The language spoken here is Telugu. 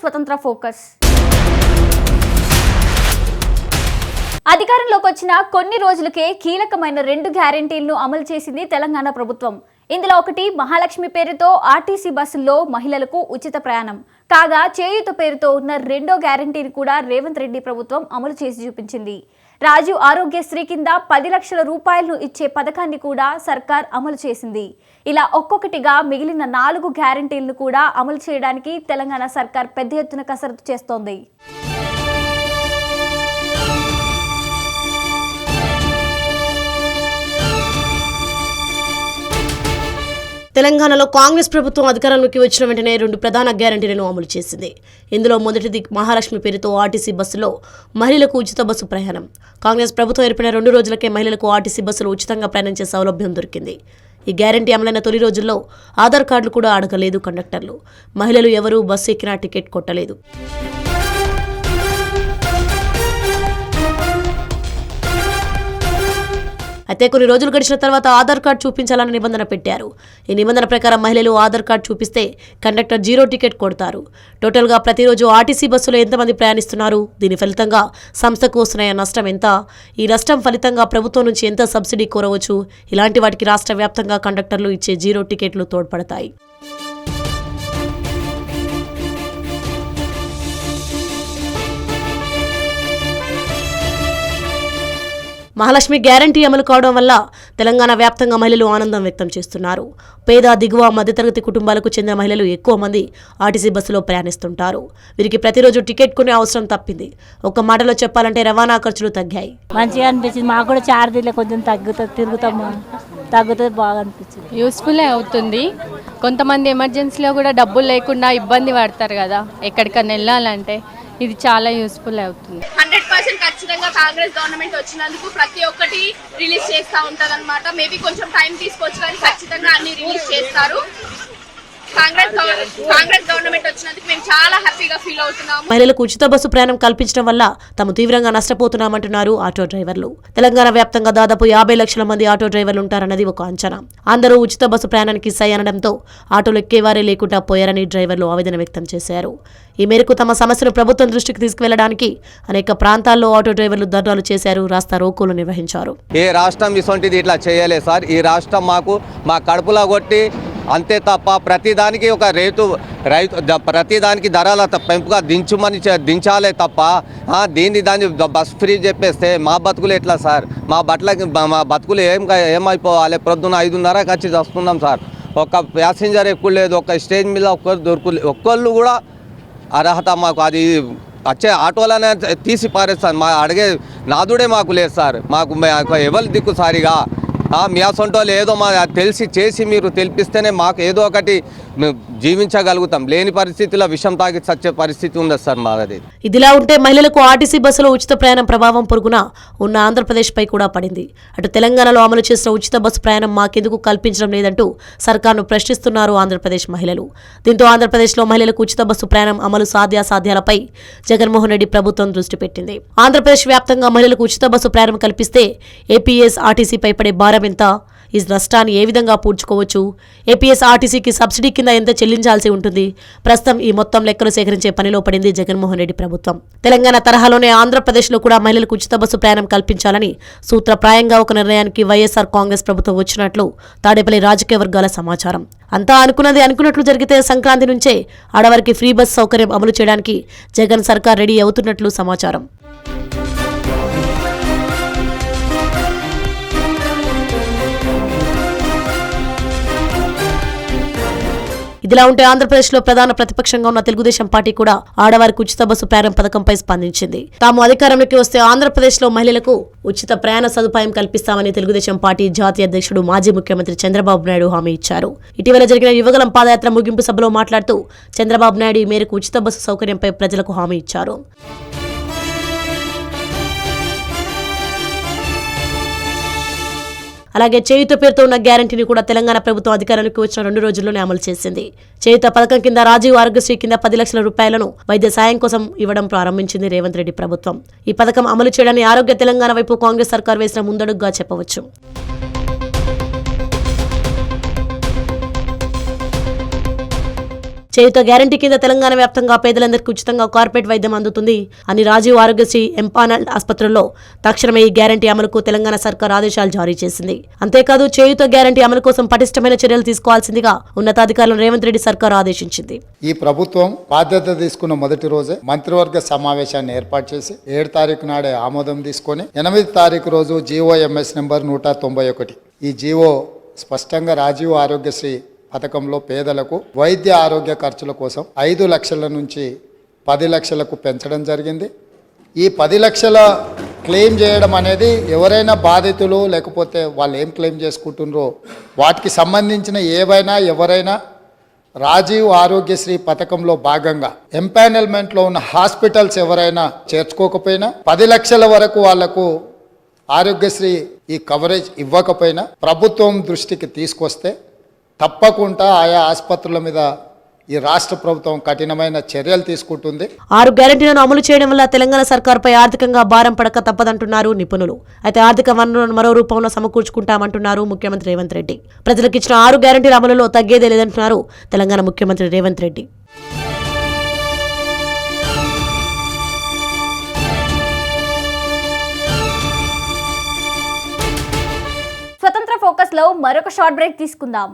స్వతంత్ర ఫోకస్ అధికారంలోకి వచ్చిన కొన్ని రోజులకే కీలకమైన రెండు గ్యారెంటీలను అమలు చేసింది తెలంగాణ ప్రభుత్వం. ఇందులో ఒకటి మహాలక్ష్మి పేరుతో ఆర్టీసీ బస్సుల్లో మహిళలకు ఉచిత ప్రయాణం. కాగా చేయూత పేరుతో ఉన్న రెండో గ్యారంటీని కూడా రేవంత్ రెడ్డి ప్రభుత్వం అమలు చేసి చూపించింది. రాజీవ్ ఆరోగ్యశ్రీ కింద పది లక్షల రూపాయలను ఇచ్చే పథకాన్ని కూడా సర్కార్ అమలు చేసింది. ఇలా ఒక్కొక్కటిగా మిగిలిన నాలుగు గ్యారెంటీలను కూడా అమలు చేయడానికి తెలంగాణ సర్కార్ పెద్ద ఎత్తున కసరత్తు చేస్తోంది. తెలంగాణలో కాంగ్రెస్ ప్రభుత్వం అధికారంలోకి వచ్చిన వెంటనే రెండు ప్రధాన గ్యారంటీలను అమలు చేసింది. ఇందులో మొదటిది మహాలక్ష్మి పేరుతో ఆర్టీసీ బస్సులో మహిళలకు ఉచిత బస్సు ప్రయాణం. కాంగ్రెస్ ప్రభుత్వం ఏర్పడిన రెండు రోజులకే మహిళలకు ఆర్టీసీ బస్సులు ఉచితంగా ప్రయాణించే సౌలభ్యం దొరికింది. ఈ గ్యారంటీ అమలైన తొలి రోజుల్లో ఆధార్ కార్డులు కూడా అడగలేదు కండక్టర్లు. మహిళలు ఎవరూ బస్సు ఎక్కినా టికెట్ కొట్టలేదు. అయితే కొన్ని రోజులు గడిచిన తర్వాత ఆధార్ కార్డు చూపించాలని నిబంధన పెట్టారు. ఈ నిబంధన ప్రకారం మహిళలు ఆధార్ కార్డు చూపిస్తే కండక్టర్ జీరో టికెట్ కొడతారు. టోటల్గా ప్రతిరోజు ఆర్టీసీ బస్సులో ఎంతమంది ప్రయాణిస్తున్నారు? దీని ఫలితంగా సంస్థకు వస్తున్న నష్టం ఎంత? ఈ నష్టం ఫలితంగా ప్రభుత్వం నుంచి ఎంత సబ్సిడీ కోరవచ్చు? ఇలాంటి వాటికి రాష్ట్ర వ్యాప్తంగా కండక్టర్లు ఇచ్చే జీరో టికెట్లు తోడ్పడతాయి. మహాలక్ష్మి గ్యారంటీ అమలు కావడం వల్ల తెలంగాణ వ్యాప్తంగా మహిళలు ఆనందం వ్యక్తం చేస్తున్నారు. పేద దిగువ మధ్యతరగతి కుటుంబాలకు చెందిన మహిళలు ఎక్కువ మంది ఆర్టీసీ బస్సులో ప్రయాణిస్తుంటారు. వీరికి ప్రతిరోజు టికెట్ కొనే అవసరం తప్పింది. ఒక మాటలో చెప్పాలంటే రవాణా ఖర్చులు తగ్గాయి. మంచిగా అనిపించింది. మాకు కూడా చార్జీలే కొంచెం తగ్గుతుంది తిరుగుతాము. తగ్గుతుంది బాగా అనిపించింది. యూస్ఫుల్ అవుతుంది. కొంతమంది ఎమర్జెన్సీలో కూడా డబ్బులు లేకుండా ఇబ్బంది పడతారు కదా. ఎక్కడికైనా వెళ్ళాలంటే ఇది చాలా యూస్ఫుల్ అవుతుంది. ఖచ్చితంగా కాంగ్రెస్ గవర్నమెంట్ వచ్చినందుకు ప్రతి ఒక్కటి రిలీజ్ చేస్తా ఉంటదన్నమాట. మేబీ కొంచెం టైం తీసుకోవచ్చు కానీ ఖచ్చితంగా అన్ని రిలీజ్ చేస్తారు. కాంగ్రెస్ గవ- కాంగ్రెస్ గవర్నమెంట్ వచ్చినందుకు మేము చాలా హ్యాపీగా ఫీల్ అవుతున్నాము. మహిళలకు ఉచిత బస్సు ప్రయాణం కల్పించడం వల్ల తాము తీవ్రంగా నష్టపోతున్నామంటున్నారు ఆటో డ్రైవర్లు. తెలంగాణ వ్యాప్తంగా దాదాపు యాభై లక్షల మంది ఆటో డ్రైవర్లు ఉంటారన్నది ఒక అంచనా. అందరూ ఉచిత బస్సు ప్రయాణానికి సై అనడంతో ఆటోలు ఎక్కేవారే లేకుండా పోయారని డ్రైవర్లు ఆవేదన వ్యక్తం చేశారు. ఈ మేరకు తమ సమస్యను ప్రభుత్వం దృష్టికి తీసుకువెళ్ళడానికి అనేక ప్రాంతాల్లో ఆటో డ్రైవర్లు ధర్నాలు చేశారు రాస్తా రోకోలు నిర్వహించారు. ఏ రాష్ట్రం ఇసొంటిది ఇట్లా చేయలేదు సార్. ఈ రాష్ట్రం మాకు మా కడుపులో కొట్టి అంతే తప్ప ప్రతిదానికి ఒక రైతు రైతు ప్రతిదానికి ధరల పెంపుగా దించుమని దించాలే తప్ప దీన్ని దాన్ని బస్ ఫ్రీ చెప్పేస్తే మా బతుకులు ఎట్లా సార్? మా బట్టలకి మా- బతుకులు ఏం కా- ఏమైపోవాలి? ప్రొద్దున ఐదున్నరకు వచ్చి వస్తున్నాం సార్. ఒక ప్యాసింజర్ ఎక్కువ లేదు ఒక స్టేజ్ మీద ఒక్కరు దొరుకులే ఒక్కళ్ళు కూడా అర్హత మాకు అది వచ్చే ఆటోలనే తీసి పారేస్తాను మా అడిగే నాదుడే మాకు లేదు సార్. మాకు ఎవరి ఎవరు దిక్కు సారిగా మీ అసొంటోళ్ళు ఏదో మా తెలిసి చేసి మీరు తెలిపిస్తేనే మాకు ఏదో ఒకటి జీవించగలుగుతాం. లేని పరిస్థితిలో విషం తాగి చచ్చే పరిస్థితి ఉంది సార్ మాది. ఇదిలా ఉంటే మహిళలకు ఆర్టీసీ బస్సులో ఉచిత ప్రయాణం ప్రభావం పొరుగున ఉన్న ఆంధ్రప్రదేశ్పై కూడా పడింది. అటు తెలంగాణలో అమలు చేసిన ఉచిత బస్సు ప్రయాణం మాకెందుకు కల్పించడం లేదంటూ సర్కార్ను ప్రశ్నిస్తున్నారు ఆంధ్రప్రదేశ్ మహిళలు. దీంతో ఆంధ్రప్రదేశ్లో మహిళలకు ఉచిత బస్సు ప్రయాణం అమలు సాధ్యాసాధ్యాలపై జగన్మోహన్ రెడ్డి ప్రభుత్వం దృష్టి పెట్టింది. ఆంధ్రప్రదేశ్ వ్యాప్తంగా మహిళలకు ఉచిత బస్సు ప్రయాణం కల్పిస్తే ఏపీఎస్ ఆర్టీసీపై పడే భారం ఎంత? ఈ నష్టాన్ని ఏ విధంగా పూడ్చుకోవచ్చు? ఏపీఎస్ఆర్టీసీకి సబ్సిడీ కింద ఎంత చెల్లించాల్సి ఉంటుంది? ప్రస్తుతం ఈ మొత్తం లెక్కలు సేకరించే పనిలో పడింది జగన్మోహన్ రెడ్డి ప్రభుత్వం. తెలంగాణ తరహాలోనే ఆంధ్రప్రదేశ్లో కూడా మహిళలకు ఉచిత బస్సు ప్రయాణం కల్పించాలని సూత్రప్రాయంగా ఒక నిర్ణయానికి వైఎస్ఆర్ కాంగ్రెస్ ప్రభుత్వం వచ్చినట్లు తాడేపల్లి రాజకీయ వర్గాల సమాచారం. అంతా అనుకున్నది అనుకున్నట్లు జరిగితే సంక్రాంతి నుంచే ఆడవారికి ఫ్రీ బస్ సౌకర్యం అమలు చేయడానికి జగన్ సర్కార్ రెడీ అవుతున్నట్లు సమాచారం. ఇదిలా ఉంటే ఆంధ్రప్రదేశ్లో ప్రధాన ప్రతిపక్షంగా ఉన్న తెలుగుదేశం పార్టీ కూడా ఆడవారికి ఉచిత బస్సు ప్రయాణం పథకంపై స్పందించింది. తాము అధికారంలోకి వస్తే ఆంధ్రప్రదేశ్లో మహిళలకు ఉచిత ప్రయాణ సదుపాయం కల్పిస్తామని తెలుగుదేశం పార్టీ జాతీయ అధ్యక్షుడు మాజీ ముఖ్యమంత్రి చంద్రబాబు నాయుడు హామీ ఇచ్చారు. ఇటీవల జరిగిన యువగలం పాదయాత్ర ముగింపు సభలో మాట్లాడుతూ చంద్రబాబు నాయుడు ఈ మేరకు ఉచిత బస్సు సౌకర్యంపై ప్రజలకు హామీ ఇచ్చారు. అలాగే చేయుత పేరుతో ఉన్న గ్యారంటీని కూడా తెలంగాణ ప్రభుత్వం అధికారంలోకి వచ్చిన రెండు రోజుల్లోనే అమలు చేసింది. చేయుత పథకం కింద రాజీవ్ ఆరోగ్యశ్రీ కింద పది లక్షల రూపాయలను వైద్య సాయం కోసం ఇవ్వడం ప్రారంభించింది రేవంత్ రెడ్డి ప్రభుత్వం. ఈ పథకం అమలు చేయడాన్ని ఆరోగ్య తెలంగాణ వైపు కాంగ్రెస్ సర్కార్ వేసిన ముందడుగ్గా చెప్పవచ్చు. చేయుత గ్యారంటీ కింద తెలంగాణ వ్యాప్తంగా పేదలందరికీ ఉచితంగా కార్పొరేట్ వైద్యం అందుతుంది అని రాజీవ్ ఆరోగ్యశ్రీ ఎంపానల్ ఆసుపత్రుల్లో తక్షణమే ఈ గ్యారంటీ అమలుకు తెలంగాణ సర్కార్ ఆదేశాలు జారీ చేసింది. అంతేకాదు చేయుత గ్యారంటీ అమలు కోసం పటిష్టమైన చర్యలు తీసుకోవాల్సిందిగా ఉన్నతాధికారులను రేవంత్ రెడ్డి సర్కార్ ఆదేశించింది. ఈ ప్రభుత్వం బాధ్యత తీసుకున్న మొదటి రోజే మంత్రివర్గ సమావేశాన్ని ఏర్పాటు చేసి ఏడు తారీఖు నాడే ఆమోదం తీసుకొని ఎనిమిది తారీఖు రోజు జీఓఎంఎస్ నెంబర్ నూట తొంభై ఒకటి. ఈ జీవో స్పష్టంగా రాజీవ్ ఆరోగ్యశ్రీ పథకంలో పేదలకు వైద్య ఆరోగ్య ఖర్చుల కోసం ఐదు లక్షల నుంచి పది లక్షలకు పెంచడం జరిగింది. ఈ పది లక్షల క్లెయిమ్ చేయడం అనేది ఎవరైనా బాధితులు లేకపోతే వాళ్ళు ఏం క్లెయిమ్ చేసుకుంటున్నారో వాటికి సంబంధించిన ఏవైనా ఎవరైనా రాజీవ్ ఆరోగ్యశ్రీ పథకంలో భాగంగా ఎంపానల్మెంట్లో ఉన్న హాస్పిటల్స్ ఎవరైనా చేర్చుకోకపోయినా పది లక్షల వరకు వాళ్ళకు ఆరోగ్యశ్రీ ఈ కవరేజ్ ఇవ్వకపోయినా ప్రభుత్వం దృష్టికి తీసుకొస్తే తప్పకుండా ఆయా ఆసుపత్రుల మీద ఈ రాష్ట్ర ప్రభుత్వం కఠినమైన చర్యలు తీసుకుంటుంది. ఆరు గ్యారంటీలను అమలు చేయడం వల్ల తెలంగాణ సర్కార్పై ఆర్థికంగా భారం పడక తప్పదంటున్నారు నిపుణులు. అయితే ఆర్థిక వనరులను మరో రూపంలో సమకూర్చుకుంటామంటున్నారు ముఖ్యమంత్రి రేవంత్ రెడ్డి. ప్రజలకు ఇచ్చిన ఆరు గ్యారంటీల అమలులో తగ్గేదే లేదంటున్నారు తెలంగాణ ముఖ్యమంత్రి రేవంత్ రెడ్డి. స్వతంత్ర ఫోకస్లో మరొక షార్ట్ బ్రేక్ తీసుకుందాం.